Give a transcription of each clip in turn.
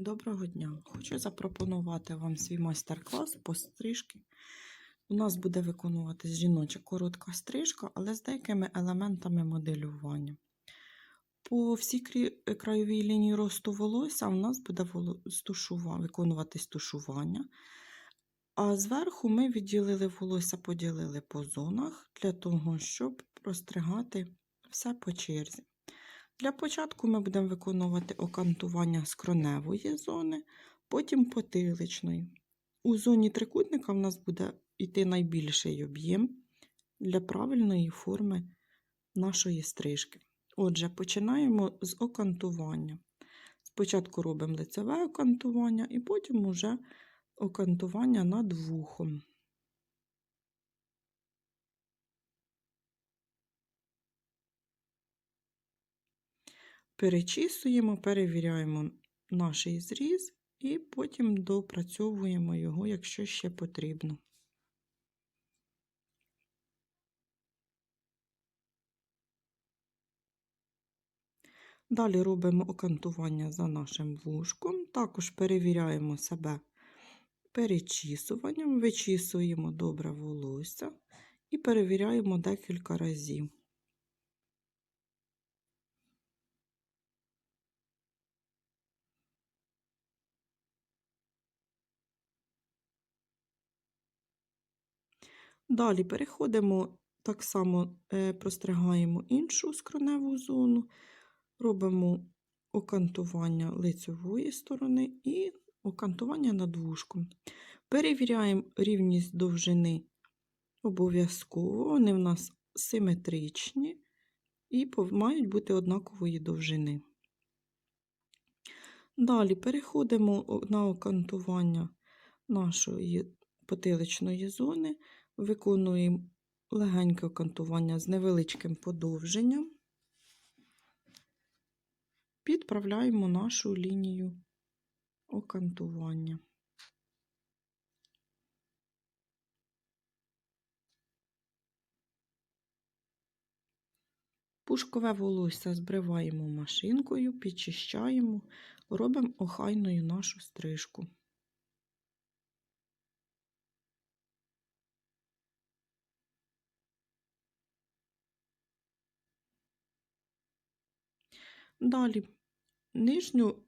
Доброго дня! Хочу запропонувати вам свій майстер-клас по стрижці. У нас буде виконуватись жіноча коротка стрижка, але з деякими елементами моделювання. По всій краєвій лінії росту волосся у нас буде виконуватись тушування. А зверху ми відділили волосся, поділили по зонах для того, щоб простригати все по черзі. Для початку ми будемо виконувати окантування скроневої зони, потім потиличної. У зоні трикутника в нас буде йти найбільший об'єм для правильної форми нашої стрижки. Отже, починаємо з окантування. Спочатку робимо лицеве окантування і потім уже окантування над вухом. Перечісуємо, перевіряємо наш зріз і потім допрацьовуємо його, якщо ще потрібно. Далі робимо окантування за нашим вушком, також перевіряємо себе перечісуванням, вичісуємо добре волосся і перевіряємо декілька разів. Далі переходимо, так само е, простригаємо іншу скроневу зону, робимо окантування лицевої сторони і окантування над вушком. Перевіряємо рівність довжини обов'язково, вони в нас симетричні і мають бути однакової довжини. Далі переходимо на окантування нашої потиличної зони, виконуємо легеньке окантування з невеличким подовженням, підправляємо нашу лінію окантування. Пушкове волосся збриваємо машинкою, підчищаємо, робимо охайною нашу стрижку. Далі нижню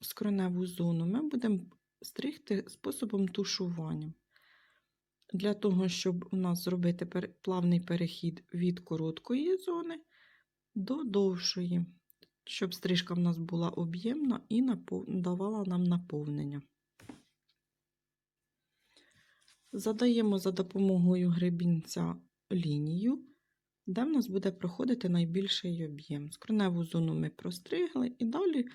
скроневу зону ми будемо стригти способом тушування. Для того, щоб у нас зробити плавний перехід від короткої зони до довшої, щоб стрижка в нас була об'ємна і давала нам наповнення. Задаємо за допомогою гребінця лінію, де в нас буде проходити найбільший об'єм. Скроневу зону ми простригли і далі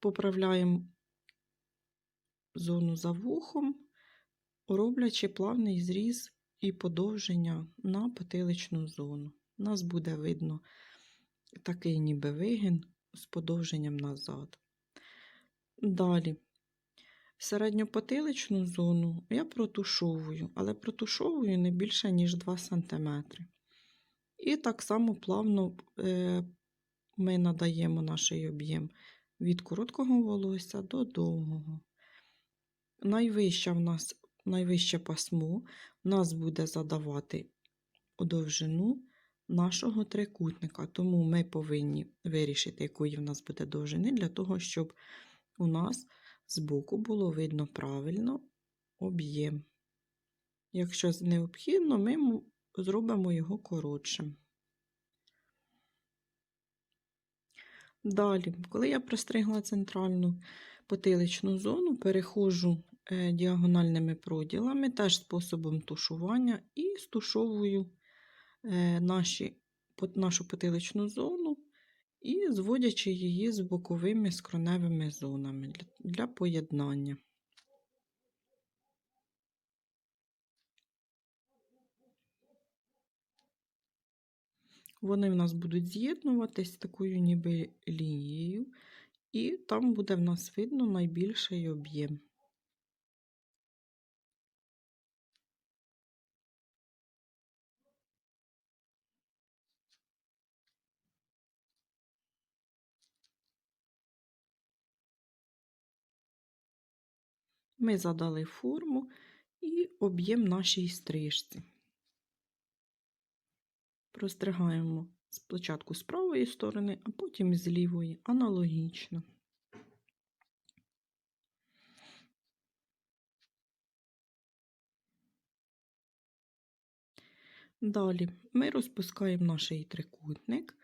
поправляємо зону за вухом, роблячи плавний зріз і подовження на потиличну зону. У нас буде видно такий ніби вигін з подовженням назад. Далі. Середньопотиличну зону я протушовую, але протушовую не більше, ніж 2 см. І так само плавно е, ми надаємо наш об'єм від короткого волосся до довгого. Найвище в нас, найвище пасмо в нас буде задавати довжину нашого трикутника, тому ми повинні вирішити, якої в нас буде довжини, для того, щоб у нас збоку було видно правильно об'єм. Якщо необхідно, ми зробимо його коротшим. Далі, коли я простригла центральну потиличну зону, переходжу е, діагональними проділами, теж способом тушування, і стушовую е, наші, нашу потиличну зону і зводячи її з боковими скроневими зонами для поєднання. Вони в нас будуть з'єднуватись такою ніби лінією, і там буде в нас видно найбільший об'єм. Ми задали форму і об'єм нашій стрижці. Простригаємо спочатку з правої сторони, а потім з лівої, аналогічно. Далі ми розпускаємо наш трикутник,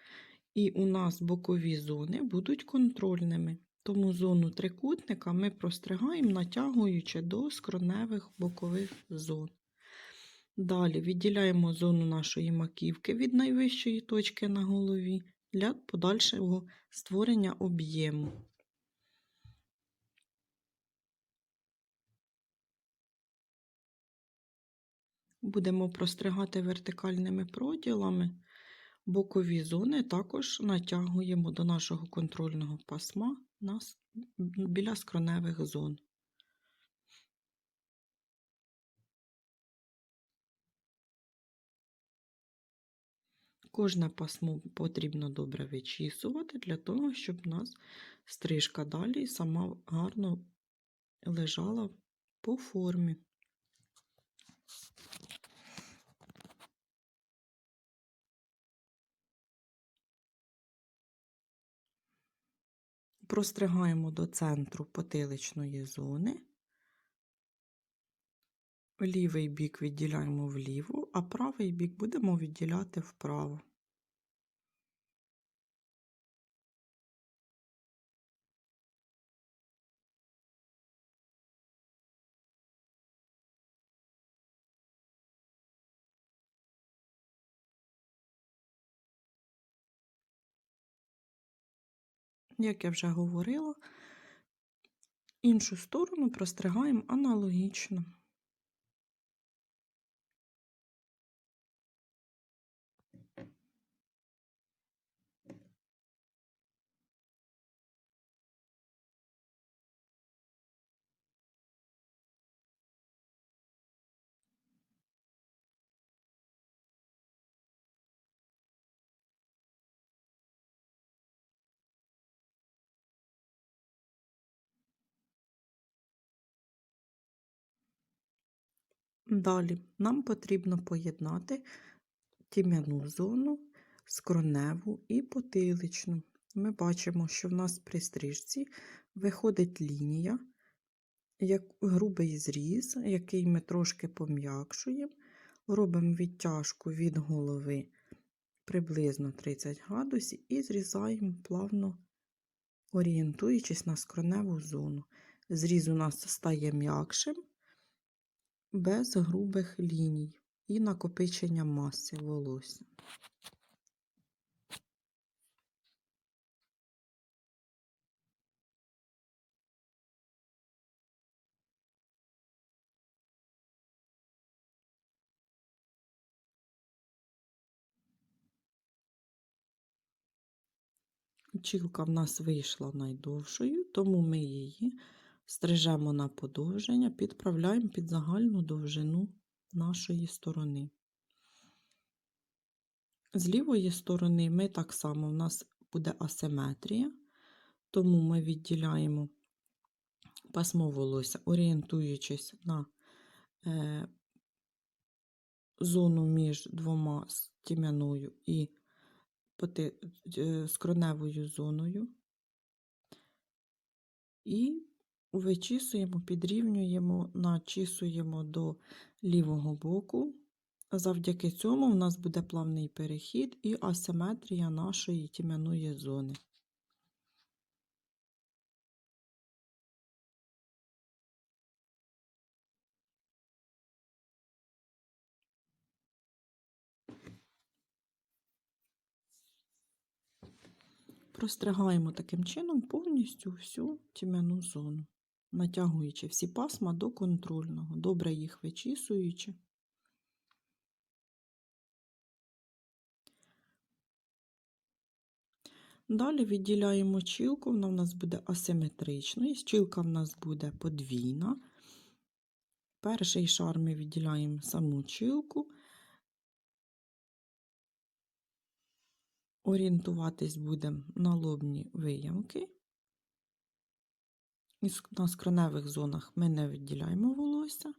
і у нас бокові зони будуть контрольними. Тому зону трикутника ми простригаємо, натягуючи до скроневих бокових зон. Далі відділяємо зону нашої маківки від найвищої точки на голові для подальшого створення об'єму. Будемо простригати вертикальними проділами. Бокові зони також натягуємо до нашого контрольного пасма біля скроневих зон. Кожне пасмо потрібно добре вичісувати для того, щоб у нас стрижка далі сама гарно лежала по формі. Простригаємо до центру потиличної зони. Лівий бік відділяємо вліво, а правий бік будемо відділяти вправо. Як я вже говорила, іншу сторону простригаємо аналогічно. Далі нам потрібно поєднати тім'яну зону, скроневу і потиличну. Ми бачимо, що в нас при стрижці виходить лінія, як грубий зріз, який ми трошки пом'якшуємо, робимо відтяжку від голови приблизно 30 градусів і зрізаємо плавно, орієнтуючись на скроневу зону. Зріз у нас стає м'якшим без грубих ліній і накопичення маси волосся. Чілка в нас вийшла найдовшою, тому ми її стрижемо на подовження, підправляємо під загальну довжину нашої сторони. З лівої сторони ми так само у нас буде асиметрія, тому ми відділяємо пасмо волосся, орієнтуючись на е, зону між двома тім'яною і е, скроневою зоною. І вичісуємо, підрівнюємо, начісуємо до лівого боку. Завдяки цьому в нас буде плавний перехід і асиметрія нашої тім'яної зони. Простригаємо таким чином повністю всю тім'яну зону, натягуючи всі пасма до контрольного, добре їх вичісуючи. Далі відділяємо чілку, вона в нас буде асиметричною, чілка в нас буде подвійна. Перший шар ми відділяємо саму чілку, орієнтуватись будемо на лобні виямки. На скроневих зонах ми не відділяємо волосся.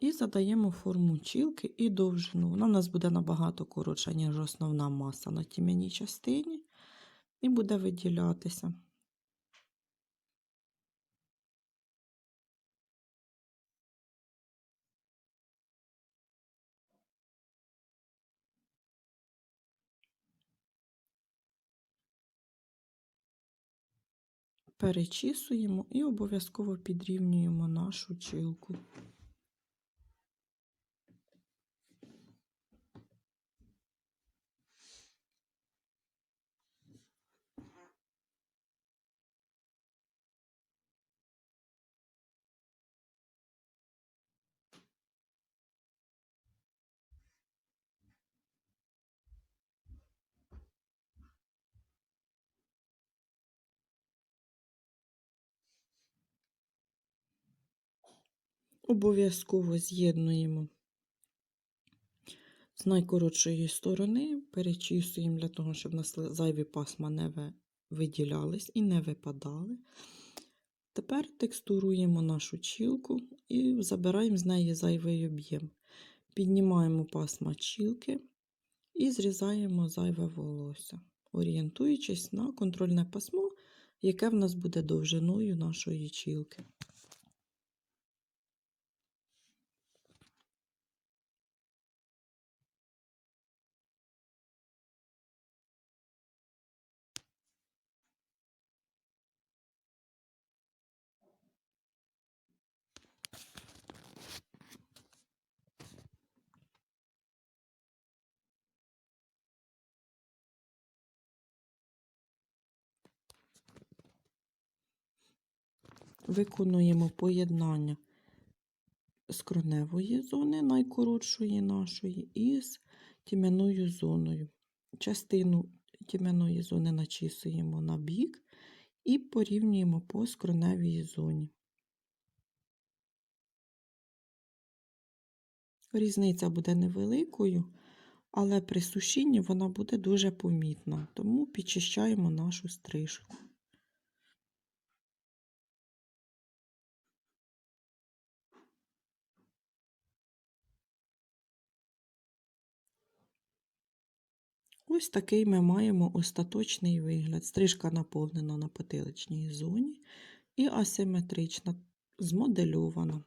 І задаємо форму чілки і довжину. Вона в нас буде набагато коротша, ніж основна маса на тім'яній частині. І буде виділятися. Перечісуємо і обов'язково підрівнюємо нашу чілку. Обов'язково з'єднуємо з найкоротшої сторони, перечісуємо для того, щоб нас зайві пасма не виділялись і не випадали. Тепер текстуруємо нашу чілку і забираємо з неї зайвий об'єм. Піднімаємо пасма чілки і зрізаємо зайве волосся, орієнтуючись на контрольне пасмо, яке в нас буде довжиною нашої чілки. Виконуємо поєднання скроневої зони, найкоротшої нашої, із тім'яною зоною. Частину тім'яної зони начісуємо на бік і порівнюємо по скроневій зоні. Різниця буде невеликою, але при сушінні вона буде дуже помітна, тому підчищаємо нашу стрижку. Ось такий ми маємо остаточний вигляд. Стрижка наповнена на потиличній зоні і асиметрична, змодельована.